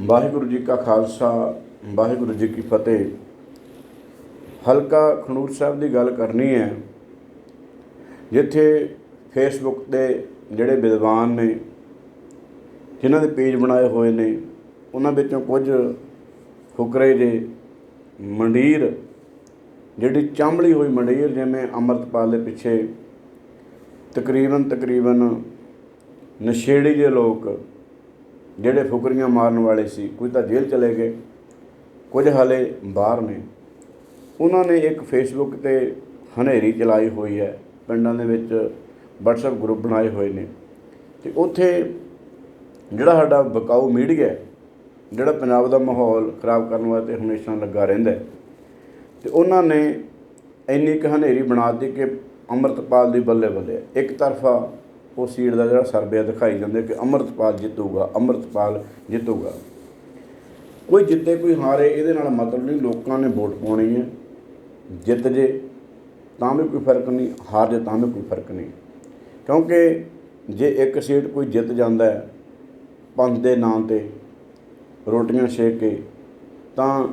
ਵਾਹਿਗੁਰੂ ਜੀ ਕਾ ਖਾਲਸਾ, ਵਾਹਿਗੁਰੂ ਜੀ ਕੀ ਫਤਿਹ। ਹਲਕਾ ਖਨੂਰ ਸਾਹਿਬ ਦੀ ਗੱਲ ਕਰਨੀ ਹੈ, ਜਿੱਥੇ ਫੇਸਬੁੱਕ ਤੇ ਜਿਹੜੇ ਵਿਦਵਾਨ ਨੇ, ਜਿਨ੍ਹਾਂ ਦੇ ਪੇਜ ਬਣਾਏ ਹੋਏ ਨੇ, ਉਹਨਾਂ ਵਿੱਚੋਂ ਕੁਝ ਫੁਕਰੇ ਜੇ ਮੰਡੀਰ, ਜਿਹੜੀ ਚਾਂਬਲੀ ਹੋਈ ਮੰਡੀਰ ਜਿਵੇਂ ਅੰਮ੍ਰਿਤਪਾਲ ਦੇ ਪਿੱਛੇ ਤਕਰੀਬਨ ਤਕਰੀਬਨ ਨਸ਼ੇੜੀ ਜਿਹੇ ਲੋਕ ਜਿਹੜੇ ਫੁਕਰੀਆਂ ਮਾਰਨ ਵਾਲੇ ਸੀ ਕੁਝ ਤਾਂ ਜੇਲ੍ਹ ਚਲੇ ਗਏ। ਕੁਝ ਹਾਲੇ ਬਾਹਰ ਨੇ। ਉਹਨਾਂ ਨੇ ਇੱਕ ਫੇਸਬੁੱਕ ਤੇ ਹਨੇਰੀ ਚਲਾਈ ਹੋਈ ਹੈ। ਪਿੰਡਾਂ ਦੇ ਵਿੱਚ WhatsApp ਗਰੁੱਪ ਬਣਾਏ ਹੋਏ ਨੇ। ਤੇ ਉੱਥੇ ਜਿਹੜਾ ਸਾਡਾ ਬਕਾਊ ਮੀਡੀਆ ਹੈ, ਜਿਹੜਾ ਪੰਜਾਬ ਦਾ ਮਾਹੌਲ ਖਰਾਬ ਕਰਨ ਵਾਸਤੇ ਹਮੇਸ਼ਾ ਲੱਗਾ ਰਹਿੰਦਾ ਹੈ, ਤੇ ਉਹਨਾਂ ਨੇ ਇੰਨੀ ਕੁ ਹਨੇਰੀ ਬਣਾ ਦਿੱਤੀ ਕਿ ਅੰਮ੍ਰਿਤਪਾਲ ਦੀ ਬੱਲੇ ਬੱਲੇ ਇੱਕ ਤਰਫਾ ਉਹ ਸੀਟ ਦਾ ਜਿਹੜਾ ਸਰਵੇ ਦਿਖਾਈ ਜਾਂਦੇ ਕਿ ਅੰਮ੍ਰਿਤਪਾਲ ਜਿੱਤੂਗਾ ਅੰਮ੍ਰਿਤਪਾਲ ਜਿੱਤੂਗਾ। ਕੋਈ ਜਿੱਤੇ, ਕੋਈ ਹਾਰੇ, ਇਹਦੇ ਨਾਲ ਮਤਲਬ ਨਹੀਂ, ਲੋਕਾਂ ਨੇ ਵੋਟ ਪਾਉਣੀ ਹੈ। ਜਿੱਤ ਜੇ, ਤਾਂ ਵੀ ਕੋਈ ਫ਼ਰਕ ਨਹੀਂ, ਹਾਰ ਜੇ, ਤਾਂ ਵੀ ਕੋਈ ਫ਼ਰਕ ਨਹੀਂ। ਕਿਉਂਕਿ ਜੇ ਇੱਕ ਸੀਟ ਕੋਈ ਜਿੱਤ ਜਾਂਦਾ ਹੈ, ਪੰਥ ਦੇ ਨਾਂ ਤੇ ਰੋਟੀਆਂ ਛੇਕ ਕੇ, ਤਾਂ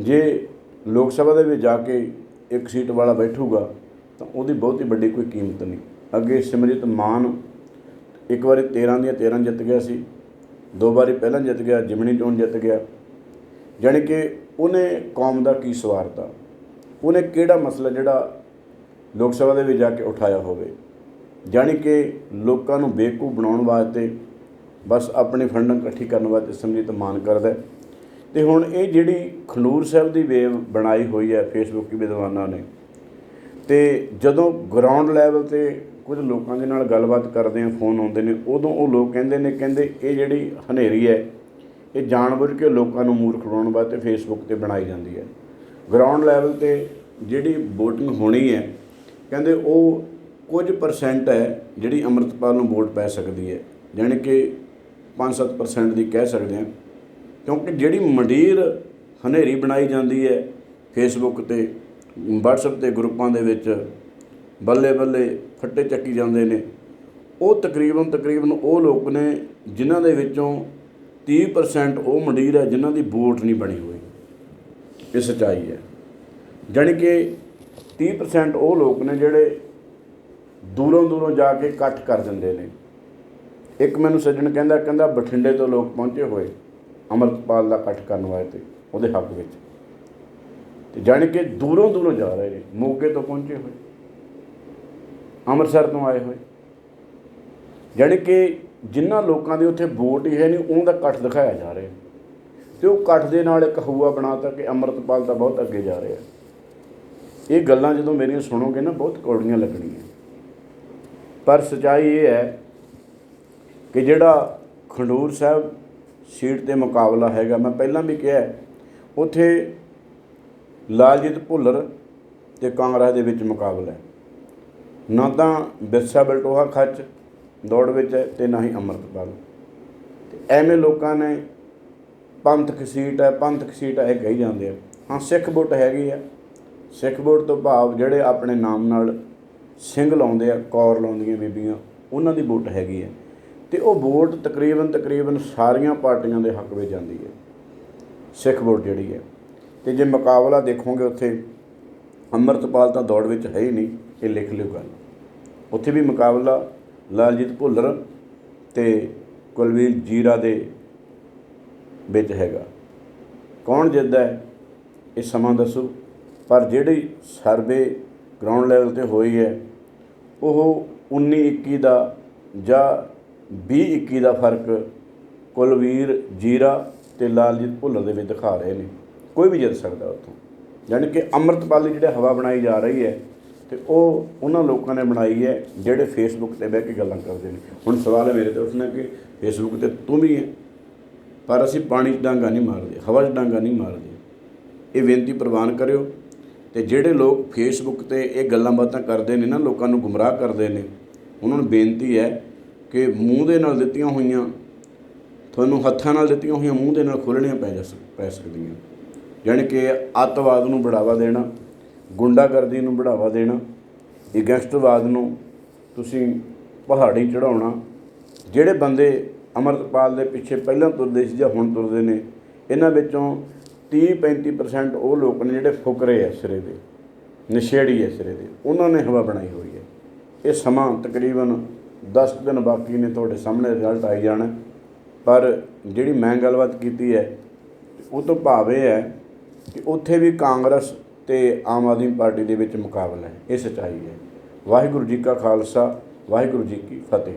ਜੇ ਲੋਕ ਸਭਾ ਦੇ ਵਿੱਚ ਜਾ ਕੇ ਇੱਕ ਸੀਟ ਵਾਲਾ ਬੈਠੂਗਾ, ਤਾਂ ਉਹਦੀ ਬਹੁਤੀ ਵੱਡੀ ਕੋਈ ਕੀਮਤ ਨਹੀਂ। ਅੱਗੇ ਸਿਮਰਜੀਤ ਮਾਨ ਇੱਕ ਵਾਰੀ 13 ਦੀਆਂ 13 ਜਿੱਤ ਗਿਆ ਸੀ, ਦੋ ਵਾਰੀ ਪਹਿਲਾਂ ਜਿੱਤ ਗਿਆ, ਜਿਮਣੀ ਚੋਣ ਜਿੱਤ ਗਿਆ। ਜਾਣੀ ਕਿ ਉਹਨੇ ਕੌਮ ਦਾ ਕੀ ਸਵਾਰਤਾ ਉਹਨੇ ਕਿਹੜਾ ਮਸਲਾ ਜਿਹੜਾ ਲੋਕ ਸਭਾ ਦੇ ਵਿੱਚ ਜਾ ਕੇ ਉਠਾਇਆ ਹੋਵੇ? ਜਾਣੀ ਕਿ ਲੋਕਾਂ ਨੂੰ ਬੇਕੂ ਬਣਾਉਣ ਵਾਸਤੇ ਬਸ ਆਪਣੀ ਫੰਡਿੰਗ ਇਕੱਠੀ ਕਰਨ ਵਾਸਤੇ ਸਮਝਿਤ ਮਾਨ ਕਰਦਾ ਹੈ। ਤੇ ਹੁਣ ਇਹ ਜਿਹੜੀ ਖਨੂਰ ਸਾਹਿਬ ਦੀ ਵੇਵ ਬਣਾਈ ਹੋਈ ਹੈ ਫੇਸਬੁੱਕ ਵਿਦਵਾਨਾਂ ਨੇ, ਤੇ ਜਦੋਂ ਗਰਾਊਂਡ ਲੈਵਲ ਤੇ ਕੁਝ ਲੋਕਾਂ ਦੇ ਨਾਲ ਗੱਲਬਾਤ ਕਰਦੇ ਆ, ਫੋਨ ਆਉਂਦੇ ਨੇ, ਉਦੋਂ ਉਹ ਲੋਕ ਕਹਿੰਦੇ ਨੇ, ਕਹਿੰਦੇ ਇਹ ਜਿਹੜੀ ਹਨੇਰੀ ਹੈ, ਇਹ ਜਾਣਬੁੱਝ ਕੇ ਲੋਕਾਂ ਨੂੰ ਮੂਰਖ ਬਣਾਉਣ ਵਾਸਤੇ ਫੇਸਬੁੱਕ ਤੇ ਬਣਾਈ ਜਾਂਦੀ ਹੈ। ਗਰਾਊਂਡ ਲੈਵਲ ਤੇ ਜਿਹੜੀ VOTING ਹੋਣੀ ਹੈ, ਕਹਿੰਦੇ ਉਹ ਕੁਝ ਪਰਸੈਂਟ ਹੈ ਜਿਹੜੀ ਅੰਮ੍ਰਿਤਪਾਲ ਨੂੰ ਵੋਟ ਪੈ ਸਕਦੀ ਹੈ, ਜਾਣੀ ਕਿ 5-7% ਦੀ ਕਹਿ ਸਕਦੇ ਹਾਂ ਕਿਉਂਕਿ ਜਿਹੜੀ ਮੰਡੀਰ ਹਨੇਰੀ ਬਣਾਈ ਜਾਂਦੀ ਹੈ ਫੇਸਬੁੱਕ ਤੇ, WhatsApp ਤੇ ਗਰੁੱਪਾਂ ਦੇ ਵਿੱਚ ਬੱਲੇ ਬੱਲੇ ਫੱਟੇ ਚੱਕੀ ਜਾਂਦੇ ਨੇ। ਉਹ ਤਕਰੀਬਨ ਤਕਰੀਬਨ ਉਹ ਲੋਕ ਨੇ ਜਿਨ੍ਹਾਂ ਦੇ ਵਿੱਚੋਂ 30% ਉਹ ਮੰਡੀਰ ਹੈ ਜਿਨ੍ਹਾਂ ਦੀ ਵੋਟ ਨਹੀਂ ਬਣੀ ਹੋਈ। ਇਹ ਸੱਚਾਈ ਹੈ। ਜਾਣੀ ਕਿ 30% ਉਹ ਲੋਕ ਨੇ ਜਿਹੜੇ ਦੂਰੋਂ ਦੂਰੋਂ ਜਾ ਕੇ ਇਕੱਠ ਕਰ ਦਿੰਦੇ ਨੇ। ਇੱਕ ਮੈਨੂੰ ਸੱਜਣ ਕਹਿੰਦਾ ਕਹਿੰਦਾ ਬਠਿੰਡੇ ਤੋਂ ਲੋਕ ਪਹੁੰਚੇ ਹੋਏ ਅਮਰਪਾਲ ਦਾ ਇਕੱਠ ਕਰਨ ਵਾਸਤੇ ਉਹਦੇ ਹੱਕ ਵਿੱਚ। ਤੇ ਜਾਣੀ ਕਿ ਦੂਰੋਂ ਦੂਰੋਂ ਜਾ ਰਹੇ ਨੇ, ਮੋਗੇ ਤੋਂ ਪਹੁੰਚੇ ਹੋਏ। ਅੰਮ੍ਰਿਤਸਰ ਤੋਂ ਆਏ ਹੋਏ। ਜਾਣੀ ਕਿ ਜਿਨ੍ਹਾਂ ਲੋਕਾਂ ਦੇ ਉੱਥੇ ਵੋਟ ਹੀ ਹੈ ਨਹੀਂ ਉਹਨਾਂ ਦਾ ਇਕੱਠ ਦਿਖਾਇਆ ਜਾ ਰਿਹਾ। ਤੇ ਉਹ ਇਕੱਠ ਦੇ ਨਾਲ ਇੱਕ ਹੂਆ ਬਣਾਤਾ ਕਿ ਅੰਮ੍ਰਿਤਪਾਲ ਤਾਂ ਬਹੁਤ ਅੱਗੇ ਜਾ ਰਿਹਾ। ਇਹ ਗੱਲਾਂ ਜਦੋਂ ਮੇਰੀਆਂ ਸੁਣੋਗੇ ਨਾ ਬਹੁਤ ਕੌੜੀਆਂ ਲੱਗਣੀਆਂ। ਪਰ ਸਚਾਈ ਇਹ ਹੈ ਕਿ ਜਿਹੜਾ ਖੰਡੂਰ ਸਾਹਿਬ ਸੀਟ ਤੇ ਮੁਕਾਬਲਾ ਹੈਗਾ ਮੈਂ ਪਹਿਲਾਂ ਵੀ ਕਿਹਾ ਹੈ, ਉੱਥੇ ਲਾਲਜੀਤ ਭੁੱਲਰ ਤੇ ਕਾਂਗਰਸ ਦੇ ਵਿੱਚ ਮੁਕਾਬਲਾ ਹੈ। ਨਾ ਤਾਂ ਵਿਰਸਾ ਬਲਟੋਹਾ ਖੱਚ ਦੌੜ ਵਿੱਚ ਹੈ ਤੇ ਨਾ ਹੀ ਅੰਮ੍ਰਿਤਪਾਲ। ਤੇ ਐਵੇਂ ਲੋਕਾਂ ਨੇ ਪੰਥਕ ਸੀਟ ਹੈ ਪੰਥਕ ਸੀਟ ਹੈ, ਇਹ ਕਹੀ ਜਾਂਦੇ ਆ। ਹਾਂ, ਸਿੱਖ ਵੋਟ ਹੈਗੀ ਆ। ਸਿੱਖ ਵੋਟ ਤੋਂ ਭਾਵ ਜਿਹੜੇ ਆਪਣੇ ਨਾਮ ਨਾਲ ਸਿੰਘ ਲਾਉਂਦੇ ਆ, ਕੌਰ ਲਾਉਂਦੀਆਂ ਬੀਬੀਆਂ, ਉਹਨਾਂ ਦੀ ਵੋਟ ਹੈਗੀ ਹੈ ਤੇ ਉਹ ਵੋਟ ਤਕਰੀਬਨ ਤਕਰੀਬਨ ਸਾਰੀਆਂ ਪਾਰਟੀਆਂ ਦੇ ਹੱਕ ਵਿੱਚ ਜਾਂਦੀ ਹੈ ਸਿੱਖ ਵੋਟ ਜਿਹੜੀ ਹੈ ਤੇ ਜੇ ਮੁਕਾਬਲਾ ਦੇਖੋਗੇ ਉੱਥੇ, ਅੰਮ੍ਰਿਤਪਾਲ ਤਾਂ ਦੌੜ ਵਿੱਚ ਹੈ ਹੀ ਨਹੀਂ। ਇਹ ਲਿਖ ਲਿਓ ਗੱਲ। ਉੱਥੇ ਵੀ ਮੁਕਾਬਲਾ ਲਾਲਜੀਤ ਭੁੱਲਰ ਤੇ ਕੁਲਵੀਰ ਜੀਰਾ ਦੇ ਵਿੱਚ ਹੈਗਾ। ਕੌਣ ਜਿੱਤਦਾ ਹੈ, ਇਹ ਸਮਾਂ ਦੱਸੋ। ਪਰ ਜਿਹੜੀ ਸਰਵੇ ਗਰਾਊਂਡ ਲੈਵਲ ਤੇ ਹੋਈ ਹੈ, ਉਹ 19 21 ਦਾ ਜਾਂ 20 21 ਦਾ ਫ਼ਰਕ ਕੁਲਵੀਰ ਜੀਰਾ ਤੇ ਲਾਲਜੀਤ ਭੁੱਲਰ ਦੇ ਵਿੱਚ ਦਿਖਾ ਰਹੇ ਨੇ। ਕੋਈ ਵੀ ਜਿੱਤ ਸਕਦਾ ਉੱਥੋਂ। ਯਾਨੀ ਕਿ ਅੰਮ੍ਰਿਤਪਾਲ ਦੀ ਜਿਹੜੇ ਹਵਾ ਬਣਾਈ ਜਾ ਰਹੀ ਹੈ ਤੇ ਉਹ ਉਹਨਾਂ ਲੋਕਾਂ ਨੇ ਬਣਾਈ ਹੈ ਜਿਹੜੇ ਫੇਸਬੁੱਕ ਤੇ ਬਹਿ ਕੇ ਗੱਲਾਂ ਕਰਦੇ ਨੇ। ਹੁਣ ਸਵਾਲ ਹੈ ਮੇਰੇ ਤੇ ਉੱਠਣਾ ਕਿ ਫੇਸਬੁੱਕ ਤੇ ਤੂੰ ਵੀ ਹੈ, ਪਰ ਅਸੀਂ ਪਾਣੀ 'ਚ ਡਾਂਗਾ ਨਹੀਂ ਮਾਰਦੇ, ਹਵਾ 'ਚ ਡਾਂਗਾ ਨਹੀਂ ਮਾਰਦੇ। ਇਹ ਬੇਨਤੀ ਪ੍ਰਵਾਨ ਕਰਿਓ ਤੇ ਜਿਹੜੇ ਲੋਕ ਫੇਸਬੁੱਕ ਤੇ ਇਹ ਗੱਲਾਂ ਬਾਤਾਂ ਕਰਦੇ ਨੇ ਨਾ, ਲੋਕਾਂ ਨੂੰ ਗੁੰਮਰਾਹ ਕਰਦੇ ਨੇ, ਉਹਨਾਂ ਨੂੰ ਬੇਨਤੀ ਹੈ ਕਿ ਮੂੰਹ ਦੇ ਨਾਲ ਦਿੱਤੀਆਂ ਹੋਈਆਂ, ਤੁਹਾਨੂੰ ਹੱਥਾਂ ਨਾਲ ਦਿੱਤੀਆਂ ਹੋਈਆਂ ਮੂੰਹ ਦੇ ਨਾਲ ਖੋਲਣੀਆਂ ਪੈ ਜਾ ਸਕ- ਪੈ ਸਕਦੀਆਂ। ਯਾਨੀ ਕਿ ਅੱਤਵਾਦ ਨੂੰ ਬੜਾਵਾ ਦੇਣਾ ਗੁੰਡਾਗਰਦੀ ਨੂੰ ਬੜਾਵਾ ਦੇਣਾ ਇਹ ਗੈਂਗਸਟਰਵਾਦ ਨੂੰ ਤੁਸੀਂ ਪਹਾੜੀ ਚੜਾਉਣਾ ਜਿਹੜੇ ਬੰਦੇ ਅਮਰਤਪਾਲ ਦੇ ਪਿੱਛੇ ਪਹਿਲਾਂ ਤੁਰਦੇ ਸੀ ਜਾਂ ਹੁਣ ਤੁਰਦੇ ਨੇ, ਇਹਨਾਂ ਵਿੱਚੋਂ 30-35% ਉਹ ਲੋਕ ਨੇ ਜਿਹੜੇ ਫੁਕਰੇ ਆ ਸਿਰੇ ਦੇ, ਨਸ਼ੇੜੀ ਆ ਸਿਰੇ ਦੇ, ਉਹਨਾਂ ਨੇ ਹਵਾ ਬਣਾਈ ਹੋਈ ਹੈ। ਇਹ ਸਮਾਂ ਤਕਰੀਬਨ 10 ਦਿਨ ਬਾਕੀ ਨੇ ਤੁਹਾਡੇ ਸਾਹਮਣੇ ਰਿਜ਼ਲਟ ਆਈ ਜਾਣਾ ਪਰ ਜਿਹੜੀ ਮੈਂ ਗੱਲਬਾਤ ਕੀਤੀ ਹੈ, ਉਹ ਤੋਂ ਭਾਵ ਇਹ ਹੈ ਕਿ ਉੱਥੇ ਵੀ ਕਾਂਗਰਸ ਤੇ ਆਮ ਆਦਮੀ ਪਾਰਟੀ ਦੇ ਵਿੱਚ ਮੁਕਾਬਲਾ ਹੈ, ਇਹ ਸੱਚਾਈ ਹੈ। ਵਾਹਿਗੁਰੂ ਜੀ ਕਾ ਖਾਲਸਾ, ਵਾਹਿਗੁਰੂ ਜੀ ਕੀ ਫਤਿਹ।